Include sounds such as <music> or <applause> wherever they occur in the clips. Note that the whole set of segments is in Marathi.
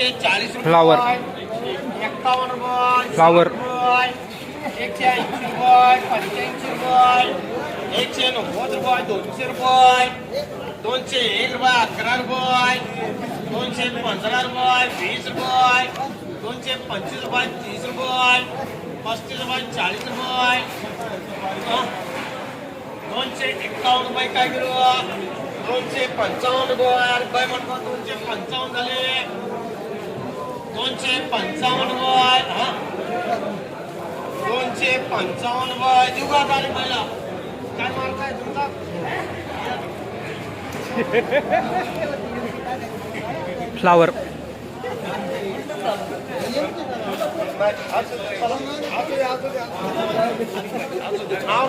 रुपये Flower. एक्कावन्न रुपये नव्वद दोनशे रुपये दोनशे एक रुपये अकरा रुपये दोनशे पंधरा रुपये वीस रुपये दोनशे पंचवीस रुपये तीस रुपये पस्तीस रुपये चाळीस रुपये दोनशे एक्कावन्न रुपये काय किलो दोनशे पंचावन्न रुपये रुपये म्हणतो दोनशे पंचावन्न झाले दोनशे पंचावन्न हा. दोनशे पंचावन्न का पहिला. काय मारताय तुमचा? फ्लावर नाव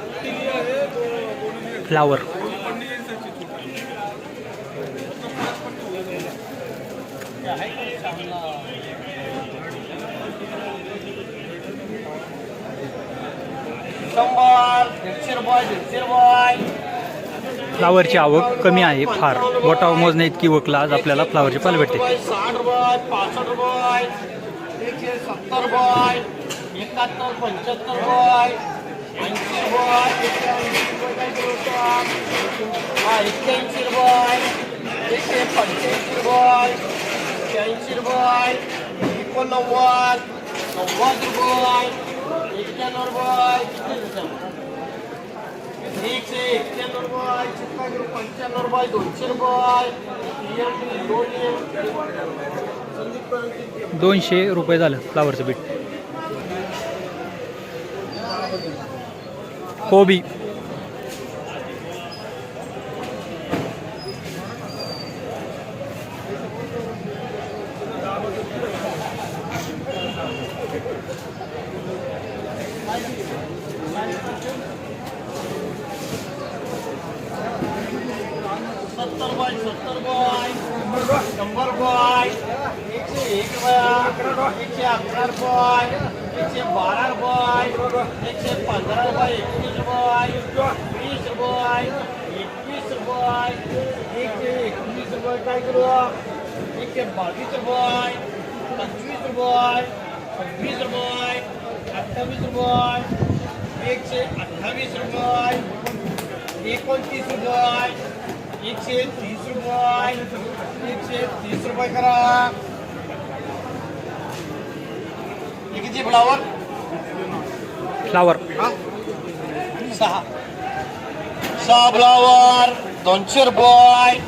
फ्लावर. फ्लावरची आवक कमी आहे फार. बोटावर मोजण्या इतकी वकला आज आपल्याला फ्लावरची पाल भेटते. रुपये, साठ रुपये पासष्ट रुपये एकशे सत्तर रुपये एकाहत्तर पंच्याहत्तर रुपये ऐंशी रुपये एकशे ऐंशी रुपये काय किलो असतात? हा एक्क्याऐंशी रुपये एकशे पंच्याऐंशी रुपये शहाऐंशी रुपये एकोणनव्वद नव्वद रुपये एक्क्याण्णव रुपये किती दिवसात? एकशे एक्क्याण्णव रुपये चित्ता किलो पंच्याण्णव रुपये दोनशे रुपये EM दोन EM. संदीप दोनशे रुपये झालं फ्लावरचं पीठ कोबी सत्तर सत्तर बाय शंभर बाय एकशे एक रुपये एकशे अकरा रुपये एकशे बारा रुपये एकशे पंधरा रुपये एकवीस रुपये वीस रुपये एकवीस रुपये एकशे एकवीस रुपये काय करू एकशे बावीस रुपये पंचवीस रुपये सव्वीस रुपये अठ्ठावीस रुपये एकशे अठ्ठावीस रुपये एकोणतीस रुपये एकशे तीस रुपये. एकशे तीस रुपये करा. किती फ्लावर फ्लावर सहा. सहा फ्लावर दोनशे रुपये.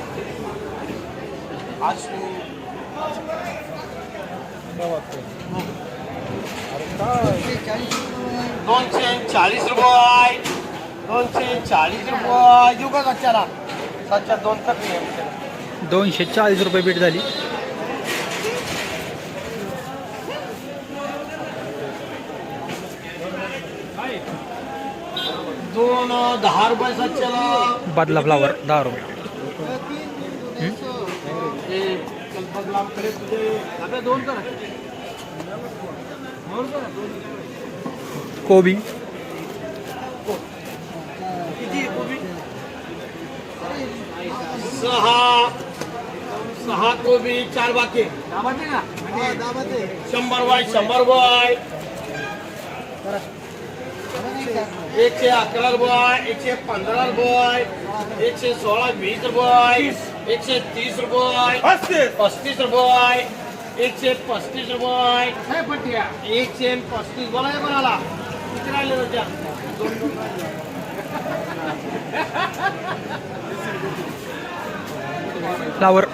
दोनशे चाळीस रुपये. दोनशे चाळीस रुपये. देऊ का सच्चा दोन तर. दोनशे चाळीस रुपये पीठ झाली. दोन दहा रुपये सच्चाला बादला फ्लावर दहा रुपये. कोबी. सहा सहा कोबी चार बाकी. शंभर वाय शंभर वाय. एकशे अकरा रुपये एकशे पंधरा रुपये एकशे सोळा वीस रुपये एकशे तीस रुपये पस्तीस. रुपये एकशे पस्तीस रुपये एकशे पस्तीस बोला कोणाला. किती राहिले होत्या. <laughs> फ्लावर <laughs>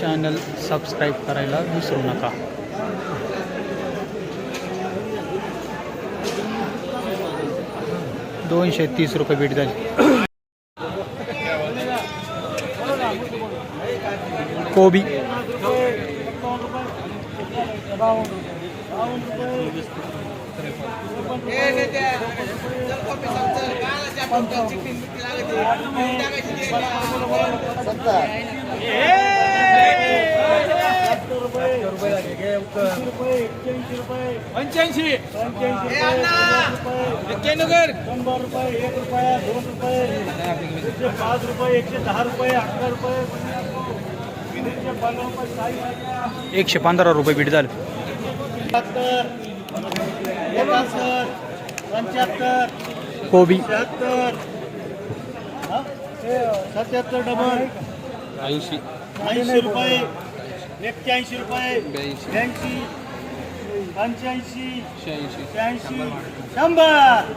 चॅनल सबस्क्राईब करायला विसरू नका। दोनशे तीस रुपये बीट झाली. कोबी. पंच्याऐंशी. एक्क्याण्णव शंभर रुपये एक रुपया दोन रुपये एकशे पाच रुपये एकशे दहा रुपये अकरा रुपये. एकशे पंधरा रुपये चाळीस एकशे पंधरा रुपये बीट झालं. एकाहत्तर एकाहत्तर पंच्याहत्तर कोबी. शहात्तर हा? सत्याहत्तर डबल ऐंशी. ऐंशी रुपये एक्क्याऐंशी रुपये ब्याऐंशी पंच्याऐंशी शहाऐंशी. शहाऐंशी. शंभर!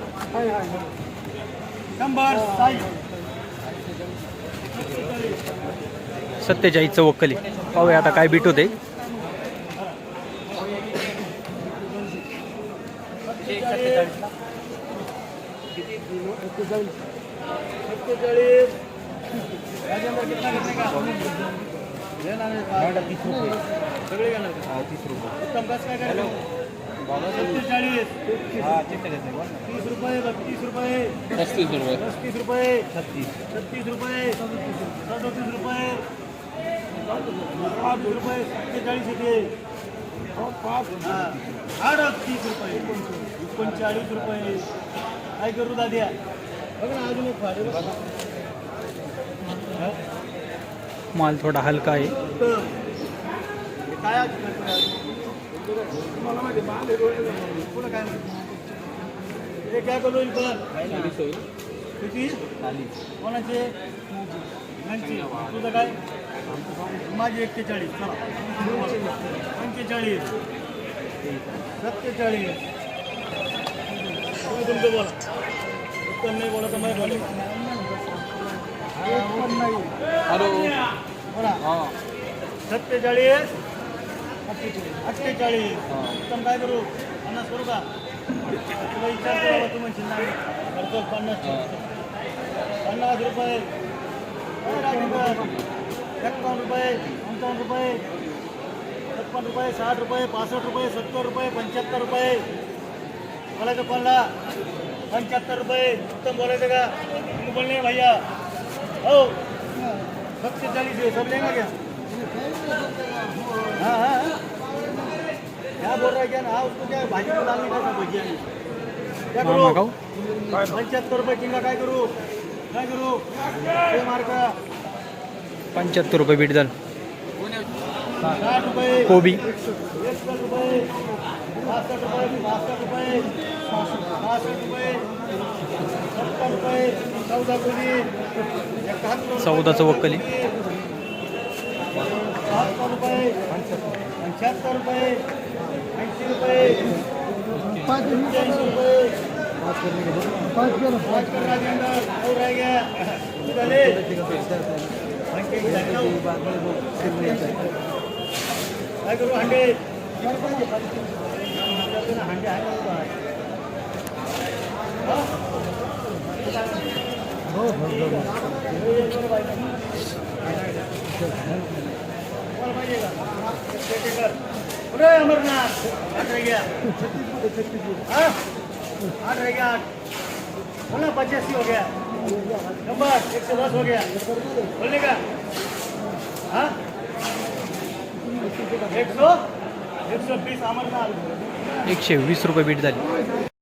शंभर सत्तेचाळीसचं वक्कली पाहूया आता काय बीट होते सत्तेचाळीस. राजेंद्र का घेणार का तीस रुपये सगळे घेणार का तीस रुपये उत्तम कसं काय करायचं सत्तेचाळीस तीस रुपये बत्तीस रुपये पस्तीस रुपये पस्तीस रुपये छत्तीस छत्तीस रुपये सदतीस रुपये आठ रुपये सत्तेचाळीस येते हा. अडतीस रुपये एकोणचाळीस रुपये काय करू दाद्या बघ ना अजून एक फाडे बघ. माल थोडा हलका आहे. तर तुम्हाला माहिती काय करू किती कोणाचे तुझं काय माझी एक्केचाळीस पंचेचाळीस सत्तेचाळीस. तुम्ही तुमचं बोला उत्तर नाही बोला तर नाही बोला हॅलो. बोला. हां. सत्तेचाळीस. अठ्ठेचाळीस. उत्तम काय करू? पन्नास करू का? तुला विचार करा तू म्हणशील नाही करतो पन्नास. पन्नास रुपये. एकावन्न रुपये पंचावन्न रुपये. छप्पन रुपये साठ रुपये पासष्ट रुपये सत्तर रुपये पंच्याहत्तर रुपये. बोलायचं पन्ना पंच्याहत्तर रुपये. उत्तम बोलायचं का? तुम्ही बोलणे भैया. हो. सत्तेचाळीस है सब लेंगे क्या? हाँ हाँ हाँ। क्या बोल रहा है क्या? ना हाँ उसको क्या भाजी को डालने का था भजिया क्या करो? खाऊ पंच्याहत्तर रुपये किंगा काय करू? काय करू? मार्क पंच्याहत्तर रुपये बीट झालं साठ रुपये। कोबी। रुपये। पासष्ट रुपये पासष्ट रुपये। पासष्ट रुपये। सत्तर रुपये। चौदा चौक्कली हंडे हा? पचासी हो गया। नंबर एक सौ दस हो गया। बोलने का? हाँ? एक सौ? एक सौ बीस अमरनाथ। एकशे वीस रुपये बीट झाली.